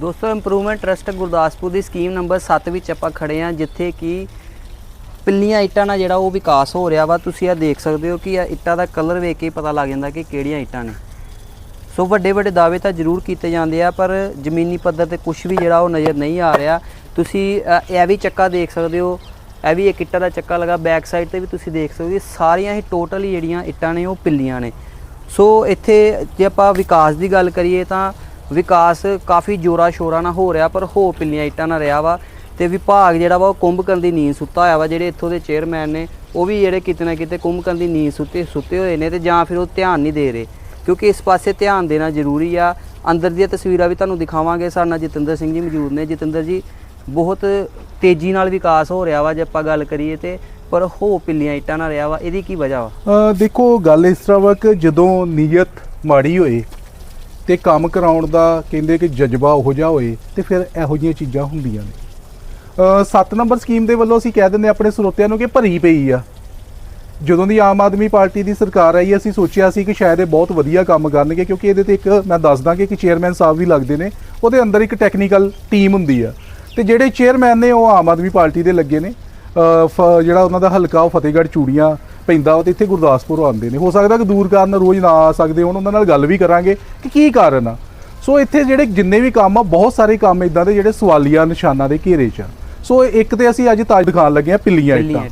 ਦੋਸਤੋ improvement trust Gurdaspur ਦੀ scheme number 7 ਵਿੱਚ ਆਪਾਂ ਖੜੇ ਆ ਜਿੱਥੇ ਕਿ ਪਿੱਲੀਆਂ ਇੱਟਾਂ ਨਾਲ ਜਿਹੜਾ ਉਹ ਵਿਕਾਸ ਹੋ ਰਿਹਾ ਵਾ। ਤੁਸੀਂ ਇਹ ਦੇਖ ਸਕਦੇ ਹੋ ਕਿ ਇਹ ਇੱਟਾਂ ਦਾ ਕਲਰ ਵੇਖ ਕੇ ਪਤਾ ਲੱਗ ਜਾਂਦਾ ਕਿ ਕਿਹੜੀਆਂ ਇੱਟਾਂ ਨੇ। ਸੋ ਵੱਡੇ ਵੱਡੇ ਦਾਅਵੇ ਤਾਂ ਜ਼ਰੂਰ ਕੀਤੇ ਜਾਂਦੇ ਆ, ਪਰ ਜ਼ਮੀਨੀ ਪੱਧਰ ਤੇ ਕੁਝ ਵੀ ਜਿਹੜਾ ਉਹ ਨਜ਼ਰ ਨਹੀਂ ਆ ਰਿਹਾ। ਤੁਸੀਂ ਇਹ ਵੀ ਚੱਕਾ ਦੇਖ ਸਕਦੇ ਹੋ, ਇਹ ਵੀ ਇੱਕ ਇੱਟਾਂ ਦਾ ਚੱਕਾ ਲਗਾ। ਬੈਕ ਸਾਈਡ ਤੇ ਵੀ ਤੁਸੀਂ ਦੇਖ ਸਕਦੇ ਹੋ ਸਾਰੀਆਂ ਹੀ ਟੋਟਲੀ ਜਿਹੜੀਆਂ ਇੱਟਾਂ ਨੇ ਉਹ ਪਿੱਲੀਆਂ ਨੇ। ਸੋ ਇੱਥੇ ਜੇ ਆਪਾਂ ਵਿਕਾਸ ਦੀ ਗੱਲ ਕਰੀਏ ਤਾਂ ਵਿਕਾਸ ਕਾਫੀ ਜੋਰਾ ਸ਼ੋਰਾ ਨਾਲ ਹੋ ਰਿਹਾ, ਪਰ ਹੋ ਪਿੱਲੀਆਂ ਇੱਟਾਂ ਨਾਲ ਰਿਹਾ ਵਾ ਤੇ ਵਿਭਾਗ ਜਿਹੜਾ ਵਾ ਉਹ ਕੁੰਭਕਰਨ ਦੀ ਨੀਂਦ ਸੁੱਤਾ ਹੋਇਆ ਵਾ, ਜਿਹੜੇ ਇੱਥੋਂ ਦੇ ਚੇਅਰਮੈਨ ਨੇ, ਉਹ ਵੀ ਜਿਹੜੇ ਕਿਤੇ ਨਾ ਕਿਤੇ ਕੁੰਭਕਰਨ ਦੀ ਨੀਂਦ ਸੁੱਤੇ ਸੁੱਤੇ ਹੋਏ ਨੇ ਤੇ ਜਾਂ ਫਿਰ ਉਹ ਧਿਆਨ ਨਹੀਂ ਦੇ ਰਹੇ। ਕਿਉਂਕਿ ਇਸ ਪਾਸੇ ਧਿਆਨ ਦੇਣਾ ਜ਼ਰੂਰੀ ਆ। ਅੰਦਰ ਦੀਆਂ ਤਸਵੀਰਾਂ ਵੀ ਤੁਹਾਨੂੰ ਦਿਖਾਵਾਂਗੇ। ਸਾਡੇ ਨਾਲ ਜਤਿੰਦਰ ਸਿੰਘ ਜੀ ਮੌਜੂਦ ਨੇ। ਜਤਿੰਦਰ ਜੀ, ਬਹੁਤ ਤੇਜ਼ੀ ਨਾਲ ਵਿਕਾਸ ਹੋ ਰਿਹਾ ਵਾ ਜੇ ਆਪਾਂ ਗੱਲ ਕਰੀਏ ਤੇ, ਪਰ ਹੋ ਪਿੱਲੀਆਂ ਇੱਟਾਂ ਨਾਲ ਰਿਹਾ ਵਾ। ਇਹਦੀ ਕੀ ਵਜ੍ਹਾ ਵਾ? ਦੇਖੋ, ਗੱਲ ਇਸ ਤਰ੍ਹਾਂ ਵਾ ਕਿ ਜਦੋਂ ਨੀਅਤ ਮਾੜੀ ਹੋਏ ਤੇ ਕੰਮ ਕਰਾਉਣ ਦਾ ਕਹਿੰਦੇ ਕਿ ਜਜ਼ਬਾ ਉਹੋ ਜਿਹਾ ਹੋਏ ਤੇ ਫਿਰ ਇਹੋ ਜਿਹੀਆਂ ਚੀਜ਼ਾਂ ਹੁੰਦੀਆਂ ਨੇ। 7 ਨੰਬਰ ਸਕੀਮ ਦੇ ਵੱਲੋਂ ਅਸੀਂ ਕਹਿ ਦਿੰਦੇ ਆਪਣੇ ਸਰੋਤਿਆਂ ਨੂੰ ਕਿ ਭਰੀ ਪਈ ਆ। ਜਦੋਂ ਦੀ ਆਮ ਆਦਮੀ ਪਾਰਟੀ ਦੀ ਸਰਕਾਰ ਆਈ, ਅਸੀਂ ਸੋਚਿਆ ਸੀ ਕਿ ਸ਼ਾਇਦ ਇਹ ਬਹੁਤ ਵਧੀਆ ਕੰਮ ਕਰਨਗੇ, ਕਿਉਂਕਿ ਇਹਦੇ ਤੇ ਇੱਕ ਮੈਂ ਦੱਸਦਾ ਕਿ ਇੱਕ ਚੇਅਰਮੈਨ ਸਾਹਿਬ ਵੀ ਲੱਗਦੇ ਨੇ, ਉਹਦੇ ਅੰਦਰ ਇੱਕ ਟੈਕਨੀਕਲ ਟੀਮ ਹੁੰਦੀ ਆ। ਤੇ ਜਿਹੜੇ ਚੇਅਰਮੈਨ ਨੇ ਉਹ ਆਮ ਆਦਮੀ ਪਾਰਟੀ ਦੇ ਲੱਗੇ ਨੇ। ਜਿਹੜਾ ਉਹਨਾਂ ਦਾ ਹਲਕਾ ਉਹ ਫਤਿਹਗੜ੍ਹ ਚੂੜੀਆਂ ਪੈਂਦਾ ਉਹ ਤੇ ਇੱਥੇ ਗੁਰਦਾਸਪੁਰ ਆਉਂਦੇ ਨੇ। ਹੋ ਸਕਦਾ ਕਿ ਦੂਰ ਕਾਰਨ ਰੋਜ਼ ਨਾ ਆ ਸਕਦੇ ਹੋਣ ਉਹਨਾਂ ਨਾਲ ਗੱਲ ਵੀ ਕਰਾਂਗੇ ਕਿ ਕੀ ਕਾਰਨ ਆ। ਸੋ ਇੱਥੇ ਜਿਹੜੇ ਜਿੰਨੇ ਵੀ ਕੰਮ ਆ ਬਹੁਤ ਸਾਰੇ ਕੰਮ ਇਦਾਂ ਦੇ ਜਿਹੜੇ ਸਵਾਲੀਆ ਨਿਸ਼ਾਨਾਂ ਦੇ ਘੇਰੇ 'ਚ ਆ। ਸੋ ਇੱਕ ਤੇ ਅਸੀਂ ਅੱਜ ਤਾਜ ਦਿਖਾਉਣ ਲੱਗੇ ਆ ਪਿੱਲੀਆਂ ਇੱਟਾਂ।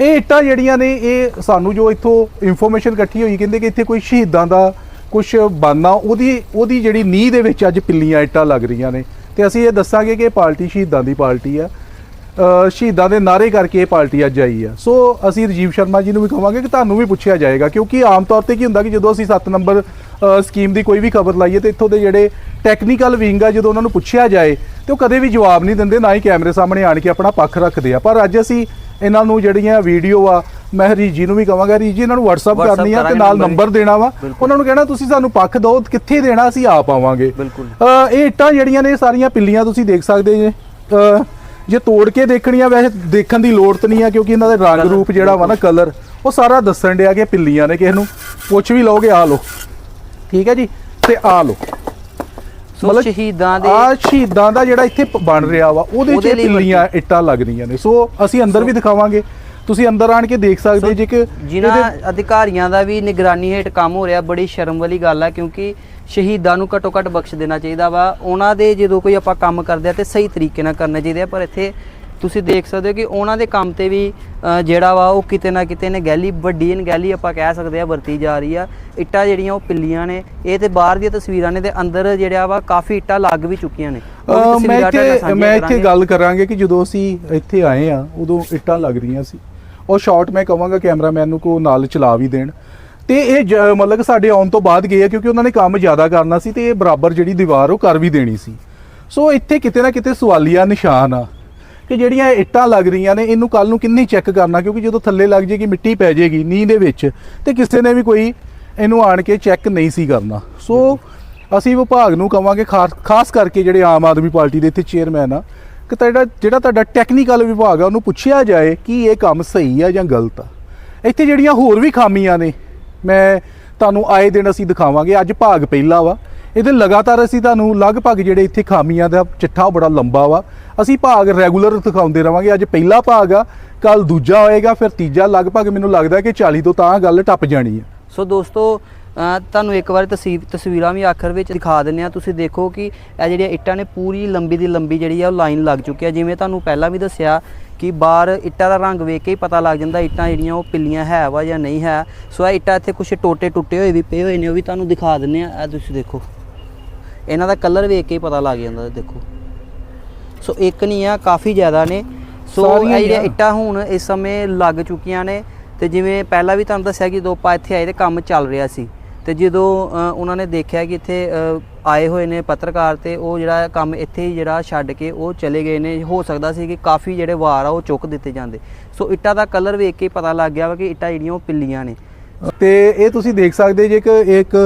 ਇਹ ਇੱਟਾਂ ਜਿਹੜੀਆਂ ਨੇ ਇਹ ਸਾਨੂੰ ਜੋ ਇੱਥੋਂ ਇਨਫੋਰਮੇਸ਼ਨ ਇਕੱਠੀ ਹੋਈ ਕਹਿੰਦੇ ਕਿ ਇੱਥੇ ਕੋਈ ਸ਼ਹੀਦਾਂ ਦਾ ਕੁਝ ਬਾਨਾ ਉਹਦੀ ਉਹਦੀ ਜਿਹੜੀ ਨੀਂਹ ਦੇ ਵਿੱਚ ਅੱਜ ਪਿੱਲੀਆਂ ਇੱਟਾਂ ਲੱਗ ਰਹੀਆਂ ਨੇ। ਤੇ ਅਸੀਂ ਇਹ ਦੱਸਾਂਗੇ ਕਿ ਇਹ ਪਾਰਟੀ ਸ਼ਹੀਦਾਂ ਦੀ ਪਾਰਟੀ ਆ। ਸ਼ਹੀਦਾਂ ਦੇ ਨਾਰੇ ਕਰਕੇ ਇਹ ਪਾਰਟੀ ਅੱਜ ਆਈ ਆ। ਸੋ ਅਸੀਂ ਰਜੀਵ ਸ਼ਰਮਾ ਜੀ ਨੂੰ ਵੀ ਕਹਾਂਗੇ ਕਿ ਤੁਹਾਨੂੰ ਵੀ ਪੁੱਛਿਆ ਜਾਏਗਾ ਕਿਉਂਕਿ ਆਮ ਤੌਰ ਤੇ ਕੀ ਹੁੰਦਾ ਕਿ ਜਦੋਂ ਅਸੀਂ 7 ਨੰਬਰ ਸਕੀਮ ਦੀ ਕੋਈ ਵੀ ਖਬਰ ਲਾਈਏ ਤੇ ਇੱਥੋਂ ਦੇ ਜਿਹੜੇ ਟੈਕਨੀਕਲ ਵਿੰਗ ਆ ਜਦੋਂ ਉਹਨਾਂ ਨੂੰ ਪੁੱਛਿਆ ਜਾਏ ਤੇ ਉਹ ਕਦੇ ਵੀ ਜਵਾਬ ਨਹੀਂ ਦਿੰਦੇ ਨਾ ਹੀ ਕੈਮਰੇ ਸਾਹਮਣੇ ਆਣ ਕੇ ਆਪਣਾ ਪੱਖ ਰੱਖਦੇ ਆ। ਪਰ ਅੱਜ ਅਸੀਂ ਇਹਨਾਂ ਨੂੰ ਜਿਹੜੀਆਂ ਵੀਡੀਓ ਆ ਮੈਂ ਹਰੀ ਜੀ ਨੂੰ ਵੀ ਕਹਾਂਗਾ ਹਰੀ ਜੀ ਇਹਨਾਂ ਨੂੰ WhatsApp ਕਰਨੀ ਆ ਤੇ ਨਾਲ ਨੰਬਰ ਦੇਣਾ ਵਾ। ਉਹਨਾਂ ਨੂੰ ਕਹਿਣਾ ਤੁਸੀਂ ਸਾਨੂੰ ਪੱਖ ਦਿਓ ਕਿੱਥੇ ਦੇਣਾ ਅਸੀਂ ਆਪ ਆਵਾਂਗੇ। ਇਹ ਇੱਟਾਂ ਜਿਹੜੀਆਂ ਨੇ ਸਾਰੀਆਂ ਪਿੱਲੀਆਂ ਤੁਸੀਂ ਦੇਖ ਸਕਦੇ ਜੇ। ਜੇ ਤੋੜ ਕੇ ਦੇਖਣੀਆਂ ਵੈਸੇ ਦੇਖਣ ਦੀ ਲੋੜ ਤਾਂ ਨਹੀਂ ਆ ਕਿਉਂਕਿ ਇਹਨਾਂ ਦਾ ਰੰਗ ਰੂਪ ਜਿਹੜਾ ਵਾ ਨਾ ਕਲਰ ਉਹ ਸਾਰਾ ਦੱਸਣ ਡਿਆ ਕਿ ਪਿੱਲੀਆਂ ਨੇ ਕਿਸੇ ਨੂੰ। ਪੁੱਛ ਵੀ ਲਓਗੇ ਆ ਲਓ। ਠੀਕ ਹੈ ਜੀ। ਤੇ ਆ ਲਓ। ਸੋ ਸ਼ਹੀਦਾਂ ਦੇ ਆ ਸ਼ਹੀਦਾਂ ਦਾ ਜਿਹੜਾ ਇੱਥੇ ਬਣ ਰਿਹਾ ਵਾ ਉਹਦੇ ਚ ਪਿੱਲੀਆਂ ਇੱਟਾਂ ਲੱਗ ਰਹੀਆਂ ਨੇ। ਸੋ ਅਸੀਂ ਅੰਦਰ ਵੀ ਦਿਖਾਵਾਂਗੇ। ਤੁਸੀਂ ਅੰਦਰ ਆਣ ਕੇ ਦੇਖ ਸਕਦੇ ਜੇ ਕਿ ਜਿਨ੍ਹਾਂ ਅਧਿਕਾਰੀਆਂ ਦਾ ਵੀ ਨਿਗਰਾਨੀ ਹੇਠ ਕੰਮ ਹੋ ਰਿਹਾ ਬੜੀ ਸ਼ਰਮ ਵਾਲੀ ਗੱਲ ਹੈ ਕਿਉਂਕਿ ਸ਼ਹੀਦਾਂ ਨੂੰ ਘੱਟੋ ਘੱਟ ਬਖਸ਼ ਦੇਣਾ ਚਾਹੀਦਾ ਵਾ। ਉਹਨਾਂ ਦੇ ਜਦੋਂ ਕੋਈ ਆਪਾਂ ਕੰਮ ਕਰਦੇ ਆ ਤੇ ਸਹੀ ਤਰੀਕੇ ਨਾਲ ਕਰਨਾ ਚਾਹੀਦਾ ਪਰ ਇੱਥੇ ਤੁਸੀਂ ਦੇਖ ਸਕਦੇ ਹੋ ਕਿ ਉਹਨਾਂ ਦੇ ਕੰਮ ਤੇ ਵੀ ਜਿਹੜਾ ਵਾ ਉਹ ਕਿਤੇ ਨਾ ਕਿਤੇ ਨੇ ਗੈਲੀ ਵੱਡੀ ਗੈਲੀ ਆਪਾਂ ਕਹਿ ਸਕਦੇ ਆ ਵਰਤੀ ਜਾ ਰਹੀ ਆ। ਇੱਟਾਂ ਜਿਹੜੀਆਂ ਉਹ ਪਿੱਲੀਆਂ ਨੇ ਇਹ ਤੇ ਬਾਹਰ ਦੀਆਂ ਤਸਵੀਰਾਂ ਨੇ ਤੇ ਅੰਦਰ ਜਿਹੜਾ ਵਾ ਕਾਫੀ ਇੱਟਾਂ ਲੱਗ ਵੀ ਚੁੱਕੀਆਂ ਨੇ। ਮੈਂ ਇੱਥੇ ਮੈਂ ਇੱਥੇ। ਗੱਲ ਕਰਾਂਗੇ ਕਿ ਜਦੋਂ ਅਸੀਂ ਇੱਥੇ ਆਏ ਆ ਉਦੋਂ ਇੱਟਾਂ ਲੱਗ ਰਹੀਆਂ ਸੀ। ਉਹ ਸ਼ਾਟ ਮੈਂ ਕਵਾਂਗਾ ਕੈਮਰਾਮੈਨ ਨੂੰ ਕੋ ਨਾਲ ਚਲਾ ਵੀ ਦੇਣ। ਤੇ ਇਹ ਜ- ਮਤਲਬ ਕਿ ਸਾਡੇ ਆਉਣ ਤੋਂ ਬਾਅਦ ਗਏ ਆ ਕਿਉਂਕਿ ਉਹਨਾਂ ਨੇ ਕੰਮ ਜ਼ਿਆਦਾ ਕਰਨਾ ਸੀ ਤੇ ਇਹ ਬਰਾਬਰ ਜਿਹੜੀ ਦੀਵਾਰ ਉਹ ਕਰ ਵੀ ਦੇਣੀ ਸੀ। ਸੋ ਇੱਥੇ ਕਿਤੇ ਨਾ ਕਿਤੇ ਸਵਾਲੀਆ ਨਿਸ਼ਾਨ ਆ ਕਿ ਜਿਹੜੀਆਂ ਇੱਟਾਂ ਲੱਗ ਰਹੀਆਂ ਨੇ, ਇਹਨੂੰ ਕੱਲ ਨੂੰ ਕਿੰਨੀ ਚੈੱਕ ਕਰਨਾ ਕਿਉਂਕਿ ਜਦੋਂ ਥੱਲੇ ਲੱਗ ਜੇਗੀ, ਮਿੱਟੀ ਪੈ ਜੇਗੀ ਨੀਂਹ ਦੇ ਵਿੱਚ ਤੇ ਕਿਸੇ ਨੇ ਵੀ ਕੋਈ ਇਹਨੂੰ ਆਣ ਕੇ ਚੈੱਕ ਨਹੀਂ ਸੀ ਕਰਨਾ। ਸੋ ਅਸੀਂ ਵਿਭਾਗ ਨੂੰ ਕਵਾਂਗੇ ਖਾਸ ਖਾਸ ਕਰਕੇ ਜਿਹੜੇ ਆਮ ਆਦਮੀ ਪਾਰਟੀ ਦੇ ਇੱਥੇ ਚੇਅਰਮੈਨ ਆ, ਕਿ ਤੁਹਾਡਾ, ਜਿਹੜਾ ਤੁਹਾਡਾ ਟੈਕਨੀਕਲ ਵਿਭਾਗ ਆ, ਉਹਨੂੰ ਪੁੱਛਿਆ ਜਾਏ ਕਿ ਇਹ ਕੰਮ ਸਹੀ ਆ ਜਾਂ ਗਲਤ ਆ। ਇੱਥੇ ਜਿਹੜੀਆਂ ਹੋਰ ਵੀ ਖਾਮੀਆਂ ਨੇ ਮੈਂ ਤੁਹਾਨੂੰ ਆਏ ਦਿਨ ਅਸੀਂ ਦਿਖਾਵਾਂਗੇ, ਅੱਜ ਭਾਗ ਪਹਿਲਾ ਵਾ। ਇਹਦੇ ਲਗਾਤਾਰ ਅਸੀਂ ਤੁਹਾਨੂੰ ਲਗਭਗ ਜਿਹੜੇ ਇੱਥੇ ਖਾਮੀਆਂ ਦਾ ਚਿੱਠਾ ਉਹ ਬੜਾ ਲੰਬਾ ਵਾ। ਅਸੀਂ ਭਾਗ ਰੈਗੂਲਰ ਦਿਖਾਉਂਦੇ ਰਵਾਂਗੇ, ਅੱਜ ਪਹਿਲਾ ਭਾਗ ਆ ਕੱਲ ਦੂਜਾ ਹੋਏਗਾ, ਫਿਰ ਤੀਜਾ। ਲਗਭਗ ਮੈਨੂੰ ਲੱਗਦਾ ਕਿ 40 ਤੋਂ ਤਾਂ ਗੱਲ ਟੱਪ ਜਾਣੀ ਹੈ ਸੋ ਦੋਸਤੋ ਤੁਹਾਨੂੰ ਇੱਕ ਵਾਰ ਤਸਵੀਰ ਤਸਵੀਰਾਂ ਵੀ ਆਖਰ ਵਿੱਚ ਦਿਖਾ ਦਿੰਨੇ ਆ ਤੁਸੀਂ ਦੇਖੋ ਕਿ ਇਹ ਜਿਹੜੀਆਂ ਇੱਟਾਂ ਨੇ, ਪੂਰੀ ਲੰਬੀ ਦੀ ਲੰਬੀ ਜਿਹੜੀ ਆ, ਉਹ ਲਾਈਨ ਲੱਗ ਚੁੱਕੀ ਆ। ਜਿਵੇਂ ਤੁਹਾਨੂੰ ਪਹਿਲਾਂ ਵੀ ਦੱਸਿਆ ਕਿ ਬਾਹਰ ਇੱਟਾਂ ਦਾ ਰੰਗ ਵੇਖ ਕੇ ਹੀ ਪਤਾ ਲੱਗ ਜਾਂਦਾ ਇੱਟਾਂ ਜਿਹੜੀਆਂ ਉਹ ਪਿੱਲੀਆਂ ਹੈ ਵਾ ਜਾਂ ਨਹੀਂ ਹੈ। ਸੋ ਇਹ ਇੱਟਾਂ ਇੱਥੇ ਕੁਝ ਟੋਟੇ ਟੁੱਟੇ ਹੋਏ ਵੀ ਪਏ ਹੋਏ ਨੇ ਉਹ ਵੀ ਤੁਹਾਨੂੰ ਦਿਖਾ ਦਿੰਨੇ ਆ ਇਹ ਤੁਸੀਂ ਦੇਖੋ। ਇਹਨਾਂ ਦਾ ਕਲਰ ਵੇਖ ਕੇ ਹੀ ਪਤਾ ਲੱਗ ਜਾਂਦਾ ਦੇਖੋ। ਸੋ ਇੱਕ ਨਹੀਂ ਆ ਕਾਫੀ ਜ਼ਿਆਦਾ ਨੇ। ਸੋ ਇਹ ਜਿਹੜੀਆਂ ਆ। ਇੱਟਾਂ ਹੁਣ ਇਸ ਸਮੇਂ ਲੱਗ ਚੁੱਕੀਆਂ ਨੇ ਤੇ ਜਿਵੇਂ ਪਹਿਲਾਂ ਵੀ ਤੁਹਾਨੂੰ ਦੱਸਿਆ ਕਿ ਦੋ ਪਾ ਇੱਥੇ ਆਏ ਤੇ ਕੰਮ ਚੱਲ ਰਿਹਾ ਸੀ। ਤੇ ਜਦੋਂ ਉਹਨਾਂ ਨੇ ਦੇਖਿਆ ਕਿ ਇੱਥੇ ਆਏ ਹੋਏ ਨੇ ਪੱਤਰਕਾਰ ਤੇ ਉਹ ਜਿਹੜਾ ਕੰਮ ਇੱਥੇ ਹੀ ਜਿਹੜਾ ਛੱਡ ਕੇ ਉਹ ਚਲੇ ਗਏ ਨੇ। ਹੋ ਸਕਦਾ ਸੀ ਕਿ ਕਾਫੀ ਜਿਹੜੇ ਵਾਰ ਆ ਉਹ ਚੁੱਕ ਦਿੱਤੇ ਜਾਂਦੇ। ਸੋ ਇੱਟਾਂ ਦਾ ਕਲਰ ਵੇਖ ਕੇ ਪਤਾ ਲੱਗ ਗਿਆ ਵਾ ਕਿ ਇੱਟਾਂ ਜਿਹੜੀਆਂ ਉਹ ਪਿੱਲੀਆਂ ਨੇ। ਤੇ ਇਹ ਤੁਸੀਂ ਦੇਖ ਸਕਦੇ ਜੇ ਕਿ ਇੱਕ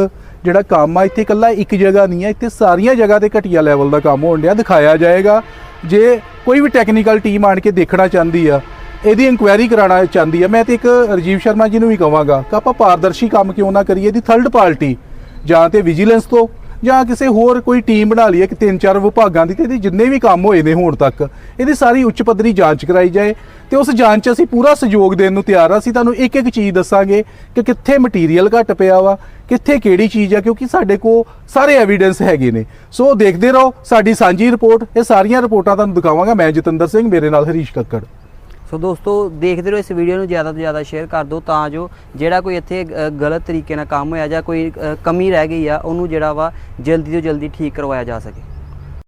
ਜਿਹੜਾ ਕੰਮ ਆ, ਇੱਥੇ ਇਕੱਲਾ ਇੱਕ ਜਗ੍ਹਾ ਨਹੀਂ ਹੈ ਇੱਥੇ ਸਾਰੀਆਂ ਜਗ੍ਹਾ ਤੇ ਘਟੀਆ ਲੈਵਲ ਦਾ ਕੰਮ ਹੋਣ ਡਿਆ, ਦਿਖਾਇਆ ਜਾਏਗਾ। ਜੇ ਕੋਈ ਵੀ ਟੈਕਨੀਕਲ ਟੀਮ ਆਣ ਕੇ ਦੇਖਣਾ ਚਾਹੁੰਦੀ ਆ, ਇਹਦੀ ਇਨਕੁਆਇਰੀ ਕਰਾਉਣਾ ਚਾਹੁੰਦੀ ਆ, ਮੈਂ ਤੇ ਇੱਕ ਰਜੀਵ ਸ਼ਰਮਾ ਜੀ ਨੂੰ ਵੀ ਕਹਾਂਗਾ ਕਿ ਆਪਾਂ ਪਾਰਦਰਸ਼ੀ ਕੰਮ ਕਿਉਂ ਨਾ ਕਰੀਏ ਦੀ ਥਰਡ ਪਾਰਟੀ ਜਾਂ ਤੇ ਵਿਜੀਲੈਂਸ ਤੋਂ ਜਾਂ ਕਿਸੇ ਹੋਰ ਕੋਈ ਟੀਮ ਬਣਾ ਲਈਏ ਕਿ ਤਿੰਨ ਚਾਰ ਵਿਭਾਗਾਂ ਦੀ ਤੇ ਇਹਦੇ ਜਿੰਨੇ ਵੀ ਕੰਮ ਹੋਏ ਨੇ ਹੁਣ ਤੱਕ, ਇਹਦੀ ਸਾਰੀ ਉੱਚ ਪੱਧਰੀ ਜਾਂਚ ਕਰਾਈ ਜਾਏ ਤੇ ਉਸ ਜਾਂਚ 'ਚ ਅਸੀਂ ਪੂਰਾ ਸਹਿਯੋਗ ਦੇਣ ਨੂੰ ਤਿਆਰ ਆ। ਅਸੀਂ ਤੁਹਾਨੂੰ ਇੱਕ ਇੱਕ ਚੀਜ਼ ਦੱਸਾਂਗੇ ਕਿ ਕਿੱਥੇ ਮਟੀਰੀਅਲ ਘੱਟ ਪਿਆ ਵਾ, ਕਿੱਥੇ ਕਿਹੜੀ ਚੀਜ਼ ਆ, ਕਿਉਂਕਿ ਸਾਡੇ ਕੋਲ ਸਾਰੇ ਐਵੀਡੈਂਸ ਹੈਗੇ ਨੇ। ਸੋ ਦੇਖਦੇ ਰਹੋ, ਸਾਡੀ ਸਾਂਝੀ ਰਿਪੋਰਟ ਇਹ ਸਾਰੀਆਂ ਰਿਪੋਰਟਾਂ ਤੁਹਾਨੂੰ ਦਿਖਾਵਾਂਗਾ ਮੈਂ ਜਤਿੰਦਰ ਸਿੰਘ, ਮੇਰੇ ਨਾਲ ਹਰੀਸ਼ ਕੱਕੜ। ਸੋ ਦੋਸਤੋ, ਦੇਖਦੇ ਰਹੋ ਇਸ ਵੀਡੀਓ ਨੂੰ ਜ਼ਿਆਦਾ ਤੋਂ ਜ਼ਿਆਦਾ ਸ਼ੇਅਰ ਕਰ ਦਿਓ ਤਾਂ ਜੋ ਜਿਹੜਾ ਕੋਈ ਇੱਥੇ ਗਲਤ ਤਰੀਕੇ ਨਾਲ ਕੰਮ ਹੋਇਆ ਜਾਂ ਕੋਈ ਕਮੀ ਰਹਿ ਗਈ ਆ, ਉਹਨੂੰ ਜਿਹੜਾ ਵਾ ਜਲਦੀ ਤੋਂ ਜਲਦੀ ਠੀਕ ਕਰਵਾਇਆ ਜਾ ਸਕੇ।